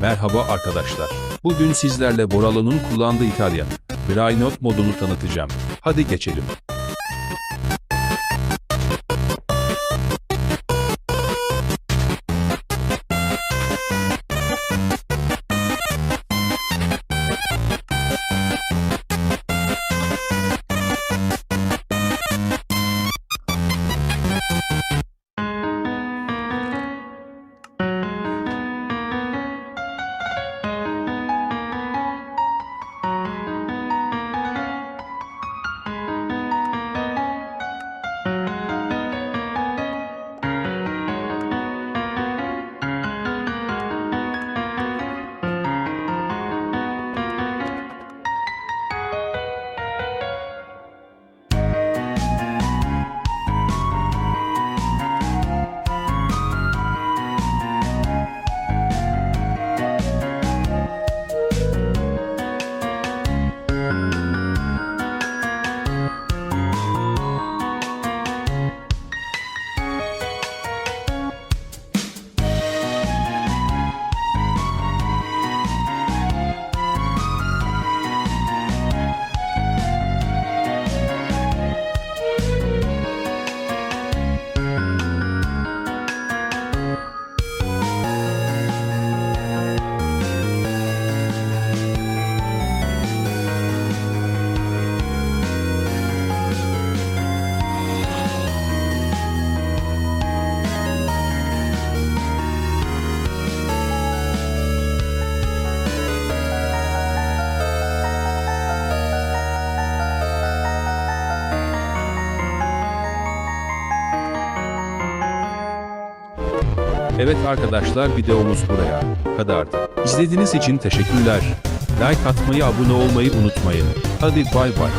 Merhaba arkadaşlar. Bugün sizlerle Boralo'nun kullandığı İtalyan Brainot modunu tanıtacağım. Hadi geçelim. Evet arkadaşlar videomuz buraya kadardı. İzlediğiniz için teşekkürler. Like atmayı, abone olmayı unutmayın. Hadi bay bay.